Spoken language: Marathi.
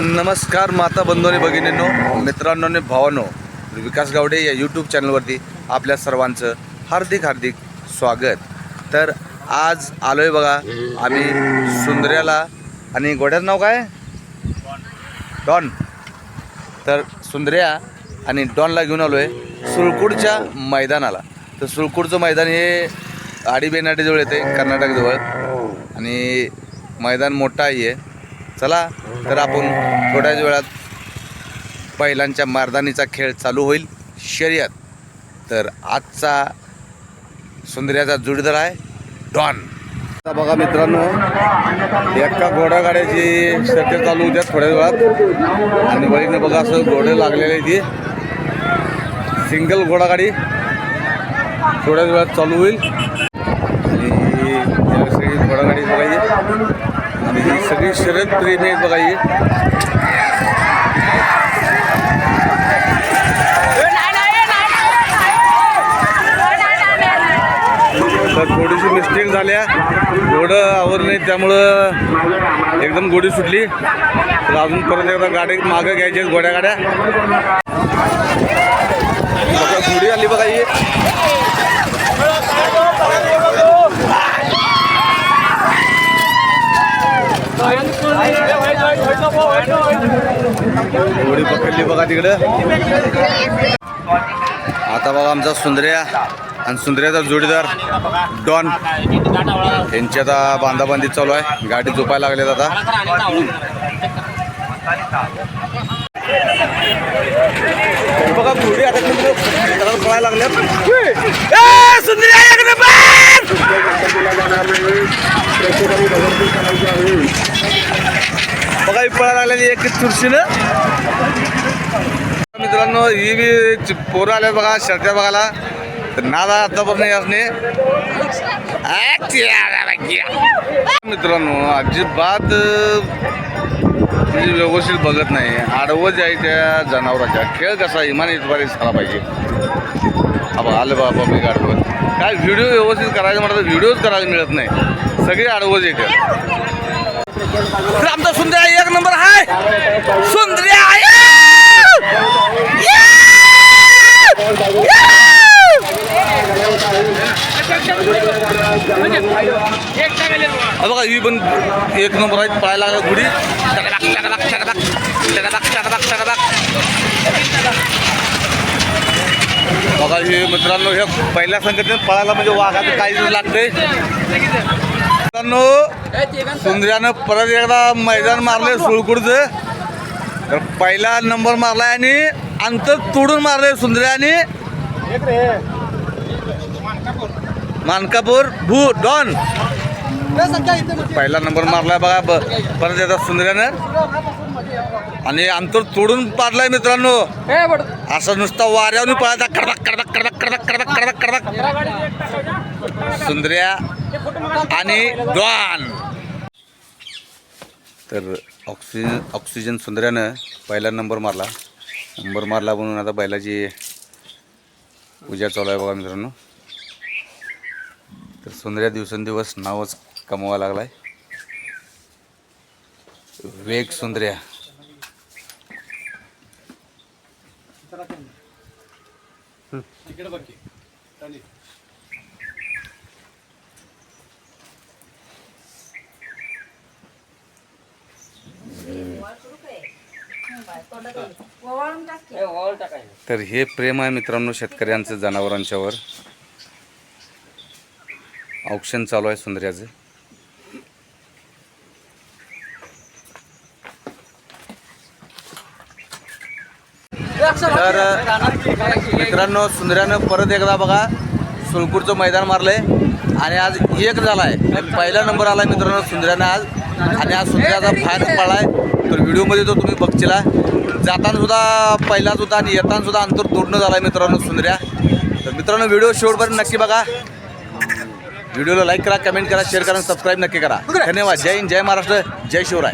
नमस्कार माता बंधू भगिनींनो मित्रांनो आणि भावांनो विकास गावडे या यूट्यूब चॅनलवरती आपल्या सर्वांचं हार्दिक हार्दिक स्वागत. तर आज आलो आहे बघा आम्ही सुंदर्याला आणि घोड्याचं नाव काय? डॉन. तर सुंदर्या आणि डॉनला घेऊन आलो आहे सुळकूडच्या मैदानाला. तर सुळकूडचं मैदान हे आडीबेनाटीजवळ येते कर्नाटकजवळ. आणि मैदान मोठं आहे. चला तर आपण थोड्याच वेळात बैलांच्या मारदानीचा खेळ चालू होईल. शर्यत. तर आजचा सुंदर्याचा जोडीदार आहे डॉन. आता बघा मित्रांनो एका घोडागाड्याची शर्यत चालू होत्या थोड्याच वेळात. आणि बळीने बघा असं घोडे लागलेले आहे ती. सिंगल घोडागाडी थोड्याच वेळात चालू होईल. आणि घोडागाडी बघायची ही सगळी शरद प्रेमी आहेत बघा ही. तर थोडीशी मिस्टेक झाल्या. घोडं आवर नाही त्यामुळं एकदम गोडी सुटली. तर अजून परत एकदा गाडी मागं घ्यायची आहेत घोड्या गाड्या बघा घोडी आली बघा ही घोडी पकडली बघा तिकडं. आता बघा आमचा सुंदर्या आणि सुंदर्याचा जोडीदार डॉन. यांची आता बांधाबांधी चालू आहे. गाडी झोपायला लागलेत आता. बघा घोडी आता कळायला पळायला लागल्यात. सुंदर्या बघा पळायला लागलेली एक चुरशीनं. मित्रांनो ही बी पोरं आल्या बघा शर्ट्या बघायला. तर नादा आता पण नाही असणे मित्रांनो अजिबात म्हणजे व्यवस्थित बघत नाही. आडवं जे जनावराच्या. त्या खेळ कसा इमान इतबारी झाला पाहिजे. बाबा बघा आलं बाबा मी गाडवत काय व्हिडिओ व्यवस्थित करायचं म्हटलं तर व्हिडिओच करायला मिळत नाही. सगळे आडवंच येते तर आमचा सुंदर एक नंबर आहे सुंदर्या बघा ही पण एक नंबर आहे पळायला लागला गुढी. टकटक, टकटक, टकटक, टकटक, टकटक, टकटक. बघा हे मित्रांनो हे पहिल्या संगतीने पळायला म्हणजे वाघाचं काही लागते सुंदर्यानं परत एकदा मैदान मारलंय सुळकुडचं. तर पहिला नंबर मारलाय आणि अंतर तोडून मारलंय सुंदर्याने मानकापूर भू डॉन. पहिला नंबर मारलाय बघा ब- परत एकदा सुंदर्यानं आणि अंतर तोडून पाडलाय मित्रांनो. असं नुसता वाऱ्यावर पळायचा कडक कडक कडक कडक कडक कडक कडक. सुंदर्या आणि डॉन तर ऑक्सिजन ऑक्सिजन सुंदर्यानं पहिला नंबर मारला. नंबर मारला म्हणून आता बैलाची पूजा चालू आहे बघा मित्रांनो. तर सुंदर्या दिवसेंदिवस नावच कमवायला लागलाय. वेग सुंदर्या तर हे प्रेम आहे मित्रांनो शेतकऱ्यांचं जनावरांच्यावर औक्षण चालू आहे सुंदर्याचं. तर मित्रांनो सुंदर्यानं परत एकदा बघा सुळकूरचं मैदान मारलंय. आणि आज एक झाला आहे पहिला नंबर आला मित्रांनो सुंदर्यानं आज. आणि आज सुंदर्याचा फायनल पडलाय तर व्हिडिओमध्ये तो तुम्ही बघचिला जाताना सुद्धा पहिला सुद्धा आणि येताना सुद्धा अंतर तोडणं झालं आहे मित्रांनो सुंदर्या. तर मित्रांनो व्हिडिओ शेवटपर्यंत नक्की बघा. व्हिडिओला लाईक करा कमेंट करा शेअर करा सबस्क्राईब नक्की करा. धन्यवाद. जय हिंद जय महाराष्ट्र जय शिवराय.